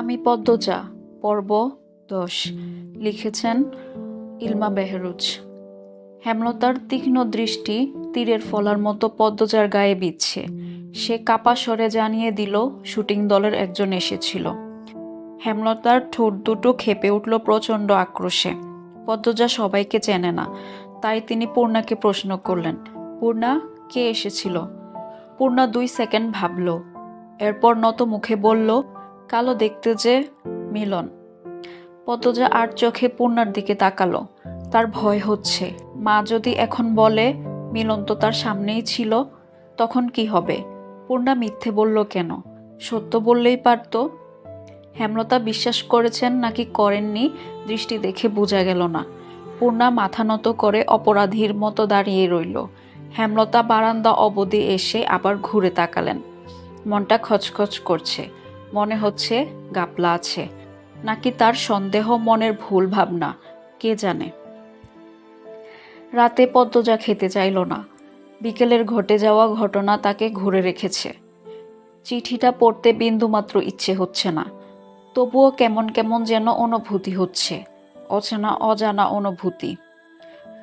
আমি পদ্মজা, পর্ব দশ লিখেছেন ইলমা বেহরুজ। হেমলতার তীক্ষ্ণ দৃষ্টি তীরের ফলার মতো পদ্মজার গায়ে বিচ্ছে সে কাপা স্বরে জানিয়ে দিল, শুটিং দলের একজন এসেছিল। হেমলতার ঠোঁট দুটো খেপে উঠল প্রচণ্ড আক্রোশে। পদ্মজা সবাইকে চেনে না, তাই তিনি পূর্ণাকে প্রশ্ন করলেন, পূর্ণা, কে এসেছিল? পূর্ণা দুই সেকেন্ড ভাবল, এরপর নত মুখে বলল কালো দেখতে যে মিলন। পদ্মজা আর চোখে পূর্ণার দিকে তাকালো। তার ভয় হচ্ছে। মা যদি এখন বলে, মিলন তো তার সামনেই ছিল তখন কি হবে? পূর্ণা মিথ্যে বলল কেন? সত্য বললেই পারত? হেমলতা বিশ্বাস করেছেন নাকি করেননি দৃষ্টি দেখে বোঝা গেল না। পূর্ণা মাথা নত করে অপরাধীর মতো দাঁড়িয়ে রইল। হেমলতা বারান্দা অবধি এসে আবার ঘুরে তাকালেন। মনটা খচখচ করছে। মনে হচ্ছে গাপলা আছে। নাকি তার সন্দেহ, মনের ভুল ভাবনা, কে জানে? রাতে পদ্মজা খেতে চাইল না। বিকেলের ঘটে যাওয়া ঘটনা তাকে ঘুরে রেখেছে। চিঠিটা পড়তে বিন্দুমাত্র ইচ্ছে হচ্ছে না। তবুও কেমন কেমন যেন অনুভূতি হচ্ছে, অচেনা অজানা অনুভূতি।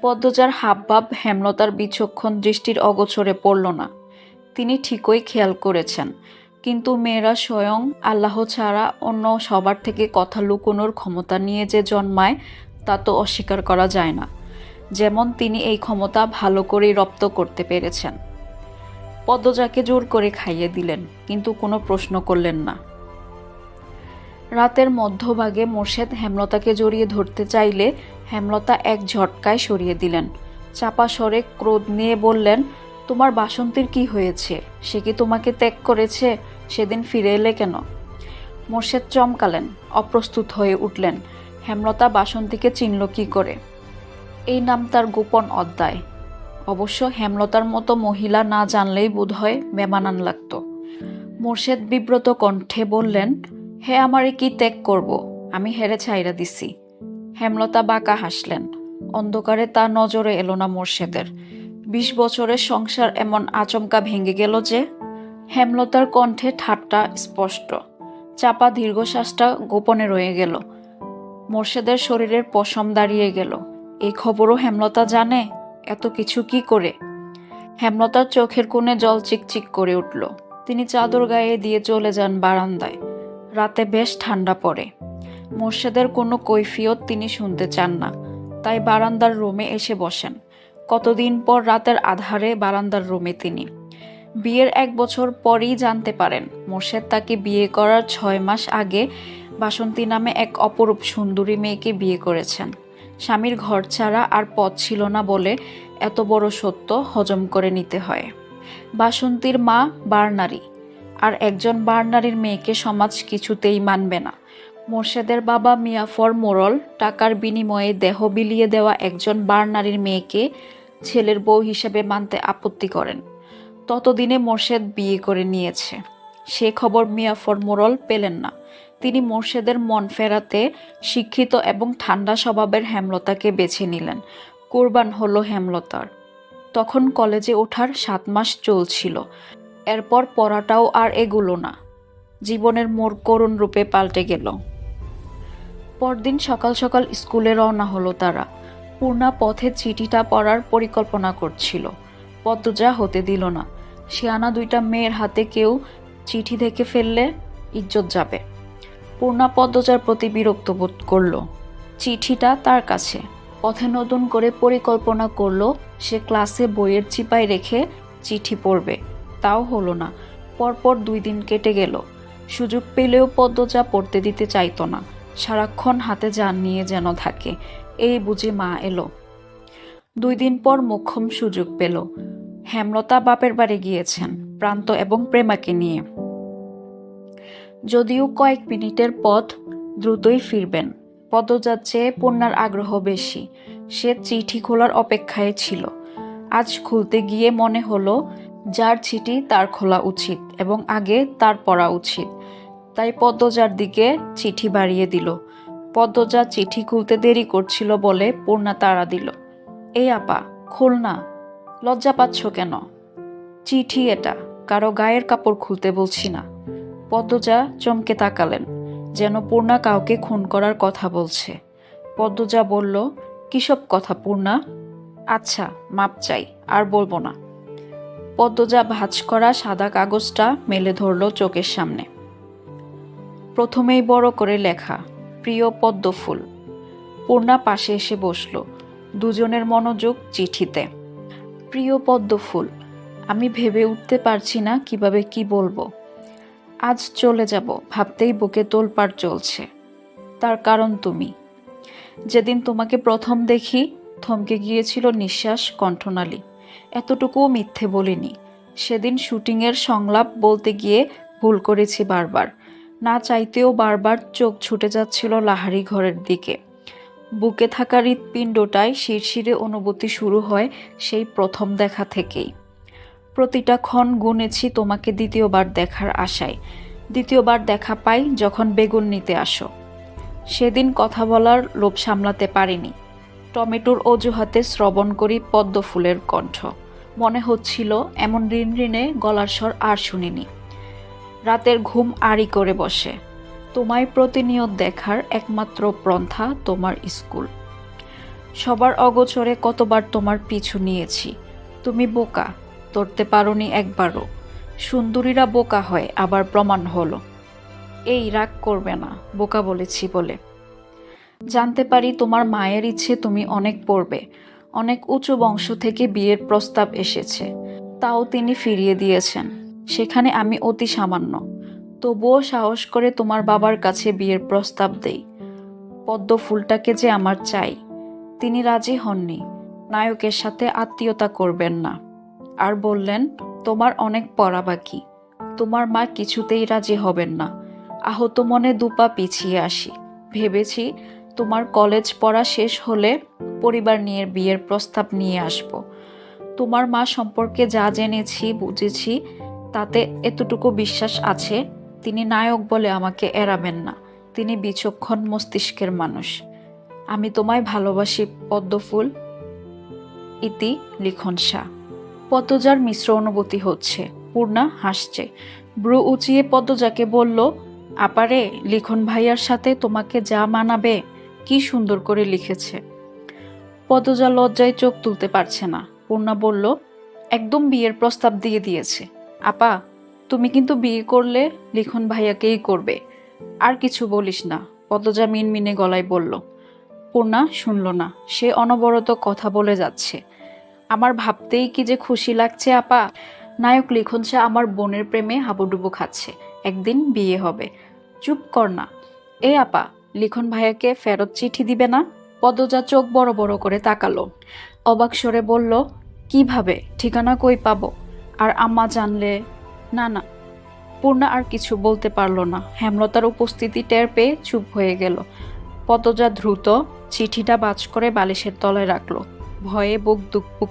পদ্মজার হাবভাব, হেমলতার বিচক্ষণ দৃষ্টির অগোচরে পড়ল না। তিনি ঠিকই খেয়াল করেছেন কিন্তু মেয়েরা স্বয়ং আল্লাহ ছাড়া অন্য সবার থেকে কথা লুকোনোর ক্ষমতা নিয়ে যে জন্মায়, তা তো অস্বীকার করা যায় না। যেমন তিনি এই ক্ষমতা ভালো করেই রপ্ত করতে পেরেছেন। পদ্মজাকে জোর করে খাইয়ে দিলেন, কিন্তু কোনো প্রশ্ন করলেন না। রাতের মধ্যভাগে মোর্শেদ হেমলতাকে জড়িয়ে ধরতে চাইলে হেমলতা এক ঝটকায় সরিয়ে দিলেন। চাপা স্বরে ক্রোধ নিয়ে বললেন, তোমার বাসন্তীর কি হয়েছে? সে কি তোমাকে ত্যাগ করেছে? সেদিন ফিরে এলে কেন? মোর্শেদ চমকালেন, অপ্রস্তুত হয়ে উঠলেন। হেমলতা বাসন্তীকে চিনল কি করে? এই নাম তার গোপন অধ্যায়। অবশ্য হেমলতার মতো মহিলা না জানলেই বোধহয় বেমানান লাগত। মোর্শেদ বিব্রত কণ্ঠে বললেন, হে আমারে কি ত্যাগ করব? আমি হেরে ছাইরা দিছি। হেমলতা বাঁকা হাসলেন। অন্ধকারে তা নজরে এলো না মোর্শেদের। বিশ বছরের সংসার এমন আচমকা ভেঙে গেল যে হেমলতার কণ্ঠে ঠাট্টা স্পষ্ট। চাপা দীর্ঘশ্বাসটা গোপনে রয়ে গেল। মোর্শেদের শরীরের পশম দাঁড়িয়ে গেল। এই খবরও হেমলতা জানে? এত কিছু কি করে? হেমলতার চোখের কোণে জল চিকচিক করে উঠল। তিনি চাদর গায়ে দিয়ে চলে যান বারান্দায়। রাতে বেশ ঠান্ডা পড়ে। মোর্শেদের কোনো কৈফিয়ত তিনি শুনতে চান না। তাই বারান্দার রুমে এসে বসেন। কতদিন পর রাতের আধারে বারান্দার রুমে তিনি। বিয়ের এক বছর পরই জানতে পারেন। মোর্শেদ তাকে বিয়ে করার ছয় মাস আগে বাসন্তী নামে এক অপরূপ সুন্দরী মেয়েকে বিয়ে করেছেন। স্বামীর ঘর ছাড়া আর পথ ছিল না বলে এত বড় সত্য হজম করে নিতে হয়। বাসন্তীর মা বারনারী। আর একজন বারনারীর মেয়েকে সমাজ কিছুতেই মানবে না। মোর্শেদের বাবা মিয়াফর মোরল টাকার বিনিময়ে দেহ বিলিয়ে দেওয়া একজন বারনারীর মেয়েকে ছেলের বউ হিসেবে মানতে আপত্তি করেন। ততদিনে মোর্শেদ বিয়ে করে নিয়েছে। সে খবর মিয়াফর মোরল পেলেন না। তিনি মোর্শেদের মন ফেরাতে শিক্ষিত এবং ঠান্ডা স্বভাবের হেমলতাকে বেছে নিলেন। কোরবান হলো হেমলতার। তখন কলেজে ওঠার সাত মাস চলছিল। এরপর পড়াটাও আর এগুলো না। জীবনের মোর করুণ রূপে পাল্টে গেল। পরদিন সকাল সকাল স্কুলে রওনা হলো তারা। পূর্ণা পথে চিঠিটা পড়ার পরিকল্পনা করছিল। পদ্মজা হতে দিল না। শিয়ানা দুইটা মেয়ের হাতে কেউ চিঠি দেখে ফেললে ইজ্জত যাবে। পূর্ণা পদ্মজার প্রতি বিরক্ত বোধ করল। চিঠিটা তার কাছে। পথে নতুন করে পরিকল্পনা করল, সে ক্লাসে বইয়ের চিপায় রেখে চিঠি পড়বে। তাও হলো না। পরপর দুই দিন কেটে গেল। সুযোগ পেলেও পদ্মজা পড়তে দিতে চাইতো না। সারাক্ষণ হাতে যান নিয়ে যেন থাকে। এই বুঝি মা এলো। দুই দিন পর মোক্ষম সুযোগ পেল। হেমলতা বাপের বাড়ি গিয়েছেন, প্রান্ত এবং প্রেমাকে নিয়ে। যদিও কয়েক মিনিটের পথ দ্রুতই ফিরবেন। পদযার চেয়ে পণ্যার আগ্রহ বেশি। সে চিঠি খোলার অপেক্ষায় ছিল। আজ খুলতে গিয়ে মনে হলো, যার চিঠি তার খোলা উচিত এবং আগে তার পড়া উচিত। তাই পদ্মজার দিকে চিঠি বাড়িয়ে দিল। পদ্মজা চিঠি খুলতে দেরি করছিল বলে পূর্ণা তাড়া দিল। এই আপা, খোল না। লজ্জা পাচ্ছ কেন? চিঠি এটা, কারও গায়ের কাপড় খুলতে বলছি না। পদ্মজা চমকে তাকালেন, যেন পূর্ণা কাউকে খুন করার কথা বলছে। পদ্মজা বলল কিসব কথা পূর্ণা? আচ্ছা মাপ চাই, আর বলব না। পদ্মজা ভাঁজ করা সাদা কাগজটা মেলে ধরল চোখের সামনে। প্রথমেই বড় করে লেখা, প্রিয় পদ্মফুল। পূর্ণা পাশে এসে বসল, দুজনের মনোযোগ চিঠিতে। প্রিয় পদ্মফুল আমি ভেবে উঠতে পারছি না কীভাবে কি বলব। আজ চলে যাব, ভাবতেই বুকে তোলপাড় চলছে। তার কারণ তুমি। যেদিন তোমাকে প্রথম দেখি, থমকে গিয়েছিল নিঃশ্বাস কণ্ঠনালী। এতটুকুও মিথ্যে বলিনি। সেদিন শুটিংয়ের সংলাপ বলতে গিয়ে ভুল করেছি বারবার। না চাইতেও বারবার চোখ ছুটে যাচ্ছিল লাহারি ঘরের দিকে। বুকে থাকা হৃৎপিণ্ডটায় শিরশিরে অনুভূতি শুরু হয় সেই প্রথম দেখা থেকেই। প্রতিটা ক্ষণ গুনেছি তোমাকে দ্বিতীয়বার দেখার আশায়। দ্বিতীয়বার দেখা পাই যখন বেগুন নিতে আসো। সেদিন কথা বলার লোভ সামলাতে পারিনি। টমেটোর অজুহাতে শ্রবণ করি পদ্ম ফুলের কণ্ঠ। মনে হচ্ছিল এমন ঋণ ঋণে গলার স্বর আর শুনিনি। রাতের ঘুম আড়ি করে বসে। তোমায় প্রতিনিয়ত দেখার একমাত্র পন্থা তোমার স্কুল। সবার অগোচরে কতবার তোমার পিছু নিয়েছি। তুমি বোকা, ধরতে পারোনি একবারও। সুন্দরীরা বোকা হয়, আবার প্রমাণ হলো। এই রাগ করবে না, বোকা বলেছি বলে। জানতে পারি তোমার মায়ের ইচ্ছে তুমি অনেক পড়বে। অনেক উঁচু বংশ থেকে বিয়ের প্রস্তাব এসেছে। তাও তিনি ফিরিয়ে দিয়েছেন। সেখানে আমি অতি সামান্য। তবুও সাহস করে তোমার বাবার কাছে বিয়ের প্রস্তাব দেই। পদ্ম ফুলটাকে যে আমার চাই, তিনি রাজি হননি। নায়কের সাথে আত্মীয়তা করবেন না। আর বললেন, তোমার অনেক পড়া বাকি। তোমার মা কিছুতেই রাজি হবেন না। আহত মনে দুপা পিছিয়ে আসি। ভেবেছি তোমার কলেজ পড়া শেষ হলে পরিবার নিয়ে বিয়ের প্রস্তাব নিয়ে আসব। তোমার মা সম্পর্কে যা জেনেছি, বুঝেছি, তাতে এতটুকু বিশ্বাস আছে তিনি নায়ক বলে আমাকে এড়াবেন না। তিনি বিচক্ষণ মস্তিষ্কের মানুষ। আমি তোমায় ভালোবাসি, পদ্মফুল। ইতি লিখন শাহ। পদ্মজার মিশ্র অনুভূতি হচ্ছে। পূর্ণা হাসছে। ব্রু উঁচিয়ে পদ্মজাকে বলল, আপারে, লিখন ভাইয়ার সাথে তোমাকে যা মানাবে, কি সুন্দর করে লিখেছে। পদ্মজা লজ্জায় চোখ তুলতে পারছে না। পূর্ণা বলল, একদম বিয়ের প্রস্তাব দিয়ে দিয়েছে। আপা তুমি কিন্তু বিয়ে করলে লিখন ভাইয়াকেই করবে। আর কিছু বলিস না, পদ্মজা মিনমিনে গলায় বলল। পূর্ণা শুনল না, সে অনবরত কথা বলে যাচ্ছে। আমার ভাবতেই কি যে খুশি লাগছে, আপা। নায়ক লিখন সে আমার বোনের প্রেমে হাবুডুবু খাচ্ছে, একদিন বিয়ে হবে। চুপ কর না। এ, আপা, লিখন ভাইয়াকে ফেরত চিঠি দিবে না? পদজা চোখ বড় বড় করে তাকালো। অবাক সরে বলল, কীভাবে? ঠিকানা কই পাবো? আর আম্মা জানলে না না। পূর্ণা আর কিছু বলতে পারল না। হেমলতার উপস্থিতি টের পেয়ে চুপ হয়ে গেল। পদজা দ্রুত চিঠিটা বাজ করে বালিশের তলায় রাখল। ভয়ে বুক দুক বুক